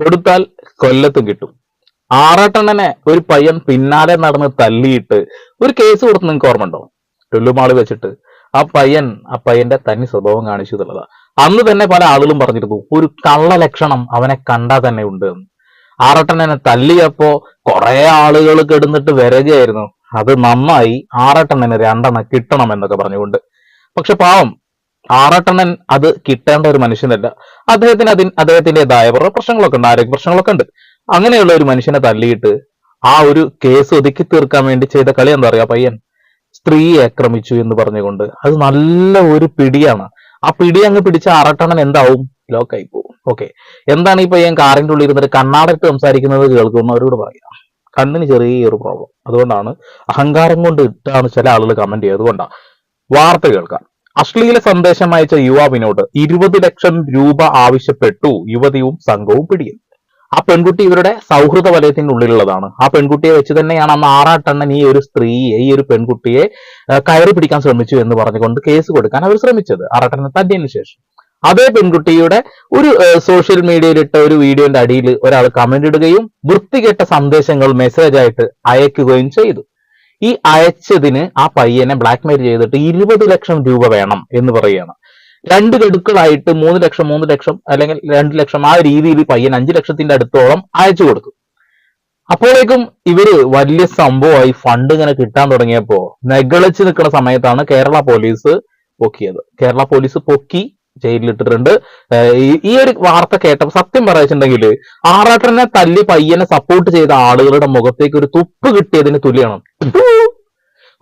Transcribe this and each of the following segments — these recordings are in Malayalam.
കൊടുത്താൽ കൊല്ലത്തും കിട്ടും. ആറാട്ടണ്ണനെ ഒരു പയ്യൻ പിന്നാലെ നടന്ന് തല്ലിയിട്ട് ഒരു കേസ് കൊടുത്ത് നിങ്ങൾക്ക് ഓർമ്മ ഉണ്ടോ ലുല്ലുമാൾ വെച്ചിട്ട്. ആ പയ്യൻ ആ പയ്യന്റെ തനി സ്വഭാവം കാണിച്ചു എന്നുള്ളതാ. അന്ന് തന്നെ പല ആളുകളും പറഞ്ഞിരുന്നു ഒരു കള്ള ലക്ഷണം അവനെ കണ്ടാൽ തന്നെ ഉണ്ട് എന്ന്. ആറട്ടനെ തല്ലിയപ്പോ കുറെ ആളുകൾ കെടുന്നിട്ട് വരകയായിരുന്നു. അത് നന്നായി ആറട്ടണ്ണന് രണ്ടെണ്ണം കിട്ടണം എന്നൊക്കെ പറഞ്ഞുകൊണ്ട്. പക്ഷെ പാവം ആറട്ടണ്ണൻ അത് കിട്ടേണ്ട ഒരു മനുഷ്യനല്ല. അദ്ദേഹത്തിന് അതിന് അദ്ദേഹത്തിന്റെതായ കുറെ പ്രശ്നങ്ങളൊക്കെ ഉണ്ട് ആരോഗ്യ പ്രശ്നങ്ങളൊക്കെ ഉണ്ട്. അങ്ങനെയുള്ള ഒരു മനുഷ്യനെ തല്ലിയിട്ട് ആ ഒരു കേസ് ഒതുക്കി തീർക്കാൻ വേണ്ടി ചെയ്ത കളി എന്താ പറയാ പയ്യൻ സ്ത്രീയെ ആക്രമിച്ചു എന്ന് പറഞ്ഞുകൊണ്ട് അത് നല്ല ഒരു പിടിയാണ്. ആ പിടി അങ്ങ് പിടിച്ച ആറാട്ടണ്ണൻ എന്താവും? ലോക്കായി പോകും. ഓക്കെ എന്താണ് ഈ പയ്യൻ കാറിന്റെ ഉള്ളിൽ ഇരുന്നിട്ട് കണ്ണാടത്ത് സംസാരിക്കുന്നത് കേൾക്കുന്നവരോട് പറയാം. കണ്ണിന് ചെറിയൊരു പ്രോബ്ലം അതുകൊണ്ടാണ് അഹങ്കാരം കൊണ്ട് ഇട്ടാണ് ചില ആളുകൾ കമന്റ് ചെയ്തത് അതുകൊണ്ടാണ് വാർത്ത കേൾക്കാം അശ്ലീല സന്ദേശം അയച്ച യുവാവിനോട് ഇരുപത് ലക്ഷം രൂപ ആവശ്യപ്പെട്ടു. യുവതിയും സംഘവും പിടിയിൽ. ആ പെൺകുട്ടി ഇവരുടെ സൗഹൃദ വലയത്തിന്റെ ഉള്ളിലുള്ളതാണ്. ആ പെൺകുട്ടിയെ വെച്ച് തന്നെയാണ് അന്ന് ആറാട്ടണ്ണൻ ഈ ഒരു സ്ത്രീയെ ഈ ഒരു പെൺകുട്ടിയെ കയറി പിടിക്കാൻ ശ്രമിച്ചു എന്ന് പറഞ്ഞുകൊണ്ട് കേസ് കൊടുക്കാൻ അവർ ശ്രമിച്ചത് ആറാട്ടണ്ണൻ തന്നെയതിനു ശേഷം. അതേ പെൺകുട്ടിയുടെ ഒരു സോഷ്യൽ മീഡിയയിലിട്ട ഒരു വീഡിയോന്റെ അടിയിൽ ഒരാൾ കമന്റ് ഇടുകയും വൃത്തികെട്ട സന്ദേശങ്ങൾ മെസ്സേജ് ആയിട്ട് അയക്കുകയും ചെയ്തു. ഈ അയച്ചതിന് ആ പയ്യനെ ബ്ലാക്ക്മെയിൽ ചെയ്തിട്ട് ഇരുപത് ലക്ഷം രൂപ വേണം എന്ന് പറയുകയാണ്. രണ്ട് ഗഡുക്കളായിട്ട് മൂന്ന് ലക്ഷം മൂന്ന് ലക്ഷം അല്ലെങ്കിൽ രണ്ട് ലക്ഷം ആ രീതിയിൽ പയ്യൻ അഞ്ചു ലക്ഷത്തിന്റെ അടുത്തോളം അയച്ചു കൊടുത്തു. അപ്പോഴേക്കും ഇവർ വലിയ സംഭവമായി ഫണ്ട് ഇങ്ങനെ കിട്ടാൻ തുടങ്ങിയപ്പോ നെഗളിച്ച് നിൽക്കുന്ന സമയത്താണ് കേരള പോലീസ് പൊക്കിയത്. കേരള പോലീസ് പൊക്കി ജയിലിലിട്ടിട്ടുണ്ട്. ഈ ഒരു വാർത്ത കേട്ടപ്പോൾ സത്യം പറയുന്നുണ്ടെങ്കിൽ ആറാട്ടനെ തല്ലി പയ്യനെ സപ്പോർട്ട് ചെയ്ത ആളുകളുടെ മുഖത്തേക്ക് ഒരു തുപ്പ് കിട്ടിയതിന് തുല്യമാണ്.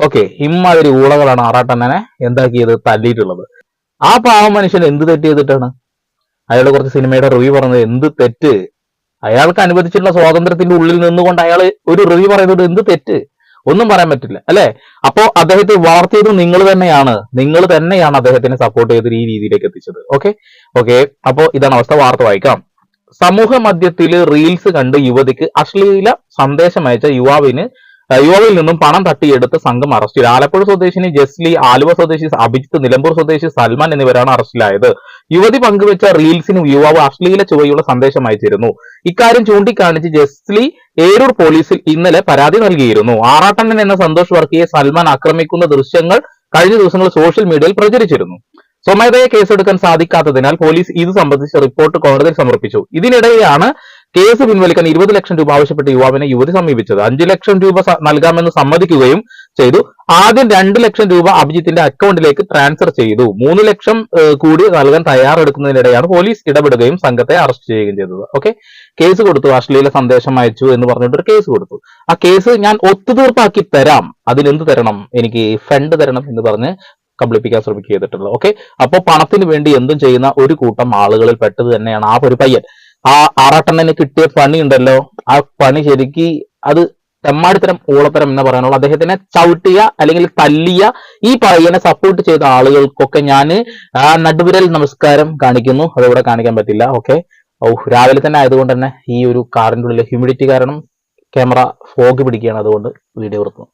ഓക്കെ ഇമ്മാതിരി ഊളകളാണ് ആറാട്ടനെ എന്താക്കിയത് തല്ലിയിട്ടുള്ളത്. ആ പാവം മനുഷ്യൻ എന്ത് തെറ്റ് ചെയ്തിട്ടാണ്? അയാൾ കുറച്ച് സിനിമയുടെ റിവ്യൂ പറഞ്ഞത് എന്ത് തെറ്റ്? അയാൾക്ക് അനുവദിച്ചിട്ടുള്ള സ്വാതന്ത്ര്യത്തിന്റെ ഉള്ളിൽ നിന്നുകൊണ്ട് അയാൾ ഒരു റിവ്യൂ പറയുന്നത് എന്ത് തെറ്റ്? ഒന്നും പറയാൻ പറ്റില്ല അല്ലെ? അപ്പോ അദ്ദേഹത്തെ വളർത്തിയത് നിങ്ങൾ തന്നെയാണ്. നിങ്ങൾ തന്നെയാണ് അദ്ദേഹത്തിനെ സപ്പോർട്ട് ചെയ്ത് ഈ രീതിയിലേക്ക് എത്തിച്ചത്. ഓക്കെ ഓക്കെ അപ്പോ ഇതാണ് അവസ്ഥ വാർത്ത വായിക്കാം. സമൂഹ മധ്യത്തിൽ റീൽസ് കണ്ട് യുവതിക്ക് അശ്ലീല സന്ദേശം അയച്ച യുവാവിന് യുവാവിൽ നിന്നും പണം തട്ടിയെടുത്ത് സംഘം അറസ്റ്റ് ചെയ്തു. ആലപ്പുഴ സ്വദേശിനി ജസ്ലി ആലുവ സ്വദേശി അഭിജിത്ത് നിലമ്പൂർ സ്വദേശി സൽമാൻ എന്നിവരാണ് അറസ്റ്റിലായത് യുവതി പങ്കുവച്ച റീൽസിന് യുവാവ് അശ്ലീല ചുവയുള്ള സന്ദേശം അയച്ചിരുന്നു. ഇക്കാര്യം ചൂണ്ടിക്കാണിച്ച് ജസ്ലി ഏരൂർ പോലീസിൽ ഇന്നലെ പരാതി നൽകിയിരുന്നു. ആറാട്ടണ്ണൻ എന്ന സന്തോഷ് വർക്കിയെ സൽമാൻ ആക്രമിക്കുന്ന ദൃശ്യങ്ങൾ കഴിഞ്ഞ ദിവസങ്ങളിൽ സോഷ്യൽ മീഡിയയിൽ പ്രചരിച്ചിരുന്നു. സ്വമേധയെ കേസെടുക്കാൻ സാധിക്കാത്തതിനാൽ പോലീസ് ഇത് സംബന്ധിച്ച റിപ്പോർട്ട് കോടതിയിൽ സമർപ്പിച്ചു. ഇതിനിടെയാണ് കേസ് പിൻവലിക്കാൻ ഇരുപത് ലക്ഷം രൂപ ആവശ്യപ്പെട്ട യുവാവിനെ യുവതി സമീപിച്ചത്. അഞ്ചു ലക്ഷം രൂപ നൽകാമെന്ന് സമ്മതിക്കുകയും ചെയ്തു. ആദ്യം രണ്ട് ലക്ഷം രൂപ അഭിജിത്തിന്റെ അക്കൗണ്ടിലേക്ക് ട്രാൻസ്ഫർ ചെയ്തു. മൂന്ന് ലക്ഷം കൂടി നൽകാൻ തയ്യാറെടുക്കുന്നതിനിടെയാണ് പോലീസ് ഇടപെടുകയും സംഘത്തെ അറസ്റ്റ് ചെയ്യുകയും ചെയ്തത്. ഓക്കെ? കേസ് കൊടുത്തു. അശ്ലീല സന്ദേശം അയച്ചു എന്ന് പറഞ്ഞിട്ട് ഒരു കേസ് കൊടുത്തു. ആ കേസ് ഞാൻ ഒത്തുതീർപ്പാക്കി തരാം. അതിനെന്ത് തരണം? എനിക്ക് ഫണ്ട് തരണം എന്ന് പറഞ്ഞ് കബളിപ്പിക്കാൻ ശ്രമിക്കുക ചെയ്തിട്ടുള്ളത്. ഓക്കെ? അപ്പോൾ പണത്തിന് വേണ്ടി എന്തും ചെയ്യുന്ന ഒരു കൂട്ടം ആളുകളിൽ പെട്ടത് തന്നെയാണ് ആ ഒരു പയ്യൻ. ആ ആറാട്ടണ്ണന് കിട്ടിയ പണി ഉണ്ടല്ലോ ആ പണി ശരിക്ക് അത് തെമ്മാടിത്തരം ഓളത്തരം എന്ന് പറയാനുള്ളൂ. അദ്ദേഹത്തിനെ ചവിട്ടിയ അല്ലെങ്കിൽ തല്ലിയ ഈ പയ്യനെ സപ്പോർട്ട് ചെയ്ത ആളുകൾക്കൊക്കെ ഞാൻ നടുവിരൽ നമസ്കാരം കാണിക്കുന്നു. അതിവിടെ കാണിക്കാൻ പറ്റില്ല. ഓക്കെ ഓ രാവിലെ തന്നെ ആയതുകൊണ്ട് തന്നെ ഈ ഒരു കാറിന്റെ ഉള്ളിലെ ഹ്യൂമിഡിറ്റി കാരണം ക്യാമറ ഫോഗ് പിടിക്കുകയാണ്. അതുകൊണ്ട് വീഡിയോ നിർത്തുന്നു.